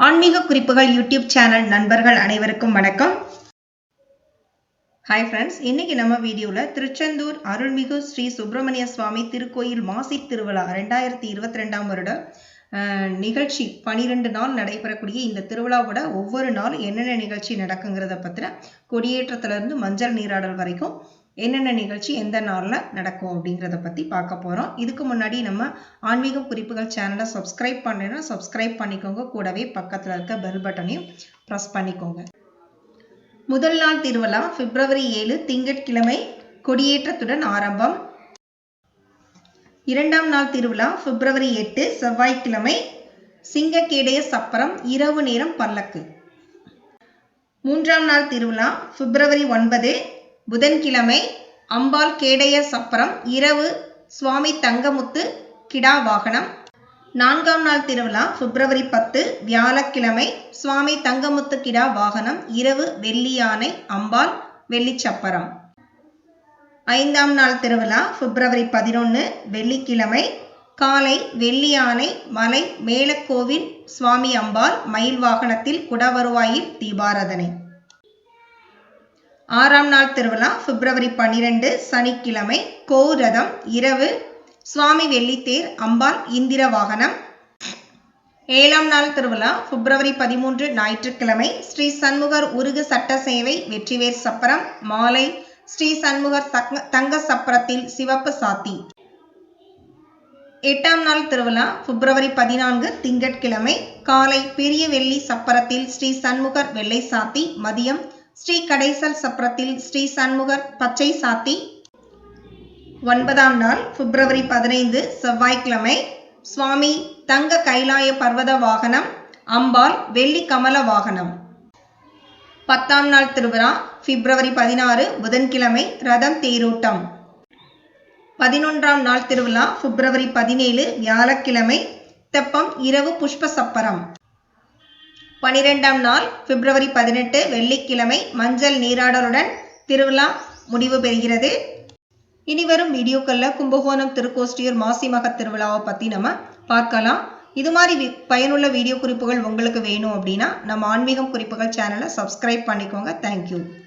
ஆன்மீக குறிப்புகள் YouTube channel நண்பர்கள் அனைவருக்கும் வணக்கம். ஹாய் ஃப்ரெண்ட்ஸ் இன்னைக்கு நம்ம வீடியோவில் திருச்செந்தூர் அருள்மிகு ஸ்ரீ சுப்பிரமணிய சுவாமி திருக்கோயில் மாசி திருவிழா ரெண்டாயிரத்தி இருபத்தி ரெண்டாம் வருட நிகழ்ச்சி பனிரெண்டு நாள் நடைபெறக்கூடிய இந்த திருவிழாவோட ஒவ்வொரு நாள் என்னென்ன நிகழ்ச்சி நடக்குங்கிறத பற்றின கொடியேற்றத்திலிருந்து மஞ்சள் நீராடல் வரைக்கும் என்னென்ன நிகழ்ச்சி எந்த நாளில் நடக்கும் அப்படிங்கிறத பற்றி பார்க்க போகிறோம் இதுக்கு முன்னாடி நம்ம ஆன்மீக குறிப்புகள் சேனலை சப்ஸ்கிரைப் பண்ணுன்னா சப்ஸ்கிரைப் பண்ணிக்கோங்க. கூடவே பக்கத்தில் இருக்க பெல் பட்டனையும் ப்ரெஸ் பண்ணிக்கோங்க. முதல் நாள் திருவிழா பிப்ரவரி ஏழு திங்கட்கிழமை கொடியேற்றத்துடன் ஆரம்பம். இரண்டாம் நாள் திருவிழா பிப்ரவரி எட்டு செவ்வாய்க்கிழமை சிங்கக்கேடைய சப்பரம் இரவு நேரம் பல்லக்கு. மூன்றாம் நாள் திருவிழா பிப்ரவரி ஒன்பது புதன்கிழமை அம்பாள் கேடைய சப்பரம் இரவு சுவாமி தங்கமுத்து கிடா வாகனம். நான்காம் நாள் திருவிழா பிப்ரவரி பத்து வியாழக்கிழமை சுவாமி தங்கமுத்து கிடா வாகனம் இரவு வெள்ளி யானை அம்பாள் வெள்ளிச்சப்பரம். ஐந்தாம் நாள் திருவிழா பிப்ரவரி பதினொன்று வெள்ளிக்கிழமை காலை வெள்ளி யானை மலை மேலக்கோவில் சுவாமி அம்பாள் மயில் வாகனத்தில் குடவருவாயில் தீபாராதனை. ஆறாம் நாள் திருவிழா பிப்ரவரி பன்னிரெண்டு சனிக்கிழமை கோரதம் இரவு சுவாமி வெள்ளித்தேர் அம்பாள் இந்திர வாகனம். ஏழாம் நாள் திருவிழா பிப்ரவரி பதிமூன்று ஞாயிற்றுக்கிழமை ஸ்ரீ சண்முகர் உருகு சட்ட சேவை வெற்றிவேர் சப்பரம் மாலை ஸ்ரீ சண்முகர் தங்க தங்க சப்பரத்தில் சிவப்பு சாத்தி. எட்டாம் நாள் திருவிழா பிப்ரவரி பதினான்கு திங்கட்கிழமை காலை பெரிய வெள்ளி சப்பரத்தில் ஸ்ரீ சண்முகர் வெள்ளை சாத்தி மதியம் ஸ்ரீ கடைசல் சப்பரத்தில் ஸ்ரீ சண்முகர் பச்சை சாத்தி. ஒன்பதாம் நாள் பிப்ரவரி பதினைந்து செவ்வாய்க்கிழமை சுவாமி தங்க கைலாய பர்வத வாகனம் அம்பாள் வெள்ளி கமல வாகனம். பத்தாம் நாள் திருவிழா பிப்ரவரி பதினாறு புதன்கிழமை ரதம் தேரோட்டம். பதினொன்றாம் நாள் திருவிழா பிப்ரவரி பதினேழு வியாழக்கிழமை தெப்பம் இரவு புஷ்ப சப்பரம் பனிரெண்டாம் நாள் பிப்ரவரி பதினெட்டு வெள்ளிக்கிழமை மஞ்சள் நீராடலுடன் திருவிழா முடிவு பெறுகிறது. இனி வரும் வீடியோக்களில் கும்பகோணம் திருக்கோஷ்டியூர் மாசி மக திருவிழாவை பற்றி நம்ம பார்க்கலாம். இது மாதிரி வி- பயனுள்ள வீடியோ குறிப்புகள் உங்களுக்கு வேணும் அப்படின்னா நம்ம ஆன்மீகம் குறிப்புகள் சேனலை சப்ஸ்கிரைப் பண்ணிக்கோங்க. தேங்க்யூ